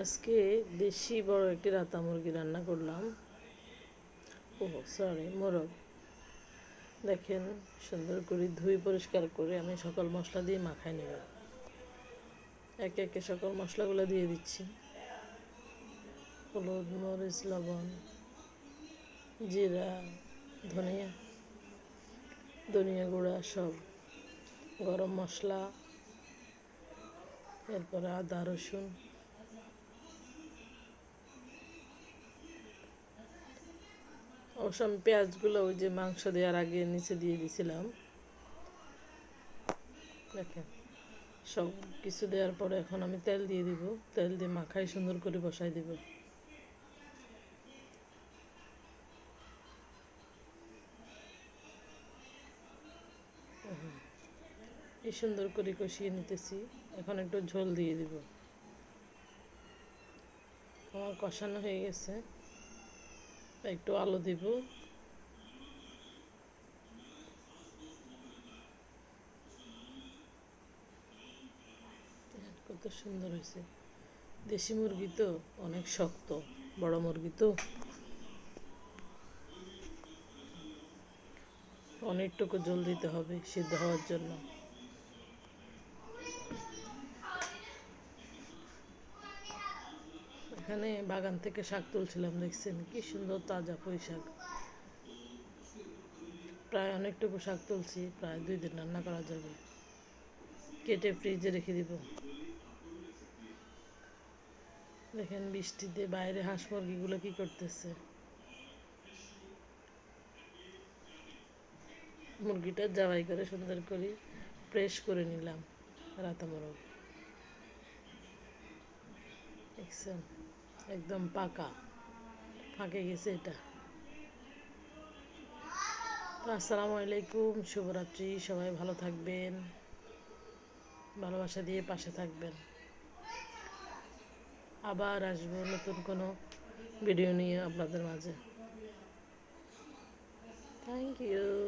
আজকে দেশি বড় একটি রাতা মুরগি রান্না করলাম। ও সরি মোরগ। দেখেন, সুন্দর করে ধুই পরিষ্কার করে আমি সকল মশলা দিয়ে মাখাই নেব। একে একে সকল মশলাগুলো দিয়ে দিচ্ছি। হলুদ, মরিচ, লবণ, জিরা, ধনিয়া ধনিয়া গুঁড়া সব, গরম মশলা, এরপরে আদা, রসুন। আমি পেঁয়াজগুলো ওই যে মাংস দেওয়ার আগে নিচে দিয়ে দিছিলাম। দেখেন, সব কিছু দেওয়ার পরে এখন আমি তেল দিয়ে দিব। তেল দিয়ে মাখাই সুন্দর করে বসাই দিব। এই সুন্দর করে কষিয়ে নিতেছি। এখন একটু ঝোল দিয়ে দিব। আমার কষানো হয়ে গেছে। একটু আলু দিব। কত সুন্দর হয়েছে। দেশি মুরগি তো অনেক শক্ত, বড় মুরগি তো। অনেকটুকু জল দিতে হবে সিদ্ধ হওয়ার জন্য। এখানে বাগান থেকে শাক তুলছিলাম, দেখছেন? কি সুন্দর তাজা পুঁই শাক প্রায় অনেকটুকু শাক তুলছি, প্রায় দুই দিন রান্না করা যাবে। কেটে ফ্রিজে রেখে দিব। দেখেন বৃষ্টিতে বাইরে হাঁস মুরগিগুলো কি করতেছে। মুরগিটা জাবাই করে সুন্দর করে প্রেস করে নিলাম, রাতা মোরগ। দেখছেন? একদম পাকা। ফাঁকে গেছে এটা। আসসালামু আলাইকুম, শুভরাত্রি, সবাই ভালো থাকবেন। ভালোবাসা দিয়ে পাশে থাকবেন। আবার আসব নতুন কোনো ভিডিও নিয়ে আপনাদের মাঝে। Thank you